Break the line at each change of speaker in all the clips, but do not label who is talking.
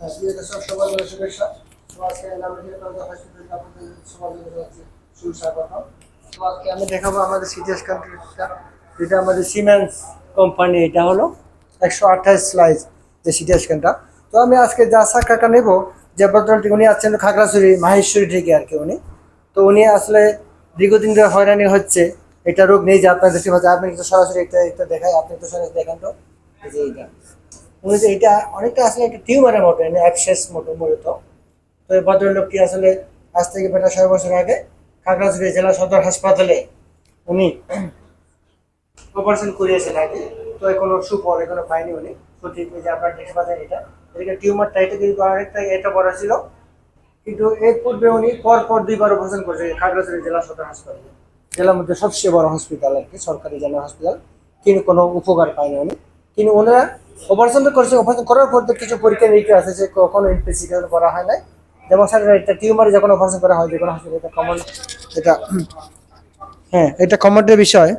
তো। তো আমি দেখাবো আমাদের সিটি স্ক্যানটা যেটা আমাদের কোম্পানি এটা হলো একশো আঠাশ যে সিটি স্ক্যানটা তো আমি আজকে যা সাক্ষাৎটা নেব, যে বদলটি উনি আছেন খাগড়াছড়ি, মাহেশ্বরী থেকে আর কি উনি। তো উনি আসলে দীর্ঘদিন ধরে হয়রানি হচ্ছে, এটা রোগ নেই যে আপনার পাচ্ছেন আপনি সরাসরি একটা দেখাই আপনি একটু সরাসরি দেখান তো। যে যে এটা অনেকটা আসলে একটা টিউমারের মতো এনে অ্যাবসেস মতো মূলত। তো এই ভদ্রলোকটি আসলে আজ থেকে প্রায় ছয় বছর আগে খাগড়াছড়ি জেলা সদর হাসপাতালে উনি অপারেশন করিয়েছেন আগে তো কোনো সুফল এখনও পায়নি উনি। তো ঠিক যে আপনার দেখতে পাচ্ছেন এটা। এদিকে টিউমারটা এটা কিন্তু আরেকটা এটা বড় ছিল। কিন্তু এর পূর্বে উনি পর পর দুইবার অপারেশন করেছে খাগড়াছড়ি জেলা সদর হাসপাতালে। জেলার মধ্যে সবচেয়ে বড় হসপিটাল আর কি, সরকারি জেলা হসপিটাল কিন্তু কোনো উপকার পায়নি উনি। কিন্তু ওনারা অপারেশন তো করছে অপারেশন করার পর তো কিছু পরীক্ষা নিরীক্ষা আছে যে কখনো ইনভেস্টিগেশন করা হয় নাই। যেমন স্যার একটা টিউমারে যখন অপারেশন করা হয়, যে কোনো হসপিটালে এটা কমন এটা হ্যাঁ এটা কমনের বিষয়।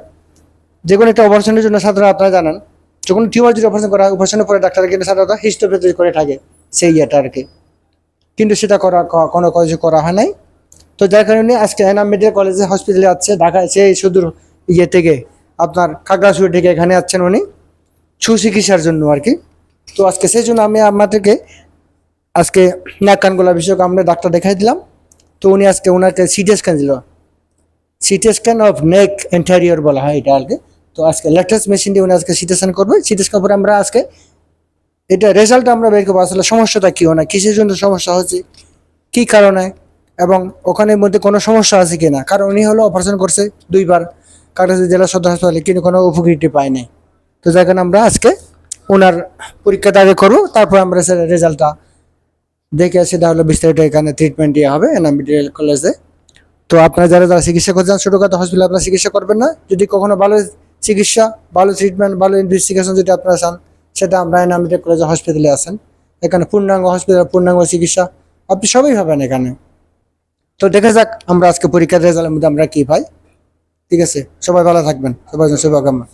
যে কোনো একটা অপারেশনের জন্য সাধারণত আপনারা জানেন যখন টিউমার যদি অপারেশন করা হয় অপারেশনের পরে ডাক্তার কিন্তু সাধারণত হিস্টোপ্যাথি করে থাকে, সেই ইয়েটা আর কি। কিন্তু সেটা করা কোনো কিছু করা হয় নাই। তো যার কারণে আজকে এনাম মেডিকেল কলেজে হসপিটালে আছে ঢাকা সেই সুদূর ইয়ে থেকে আপনার খাগড়াছড়ি থেকে এখানে আছেন উনি। সুচিকিৎসার জন্য আর কি। তো আজকে সেই জন্য আমি আপনাদেরকে আজকে নাক কান গলা বিষয়ক আমরা ডাক্তার দেখাই দিলাম। তো উনি আজকে ওনাকে সিটি স্ক্যান দিল। CT scan of neck interior বলা হয় এটা কি। তো আজকে লেটেস্ট মেশিন দিয়ে উনি আজকে সিটি স্ক্যান করবে। সিটি স্ক্যান করে আমরা আজকে এটা রেজাল্ট আমরা বের করব, আসলে সমস্যাটা কি না কিসের জন্য সমস্যা হচ্ছে, কি কারণে, এবং ওখানের মধ্যে কোনো সমস্যা আছে কি না কারণ উনি হলো অপারেশন করছে দুইবার কাটাছি জেলা সদর হাসপাতালে কিন্তু কোনো উপকৃতি পায় নাই। তো কারণে আমরা আজকে ওনার পরীক্ষাটা আগে করব, তারপর আমরা সে রেজাল্টটা দেখে সেটা হলো বিস্তারিত এখানে ট্রিটমেন্ট দেওয়া হবে এনাম মেডিকেল কলেজে তো আপনারা যারা যারা চিকিৎসা করতে চান, ছোটোখাটো হসপিটালে আপনারা চিকিৎসা করবেন না। যদি কখনো ভালো চিকিৎসা, ভালো ট্রিটমেন্ট ভালো ইনভেস্টিগেশন যদি আপনারা চান, সেটা আমরা এনাম মেডিকেল কলেজ হসপিটালে আছেন। এখানে পূর্ণাঙ্গ হসপিটাল পূর্ণাঙ্গ চিকিৎসা, আপনি সবই পাবেন এখানে। তো দেখা যাক, আমরা আজকে পরীক্ষার রেজাল্টের মধ্যে আমরা কি পাই। ঠিক আছে? সবাই ভালো থাকবেন। সবাই শুভকামনা।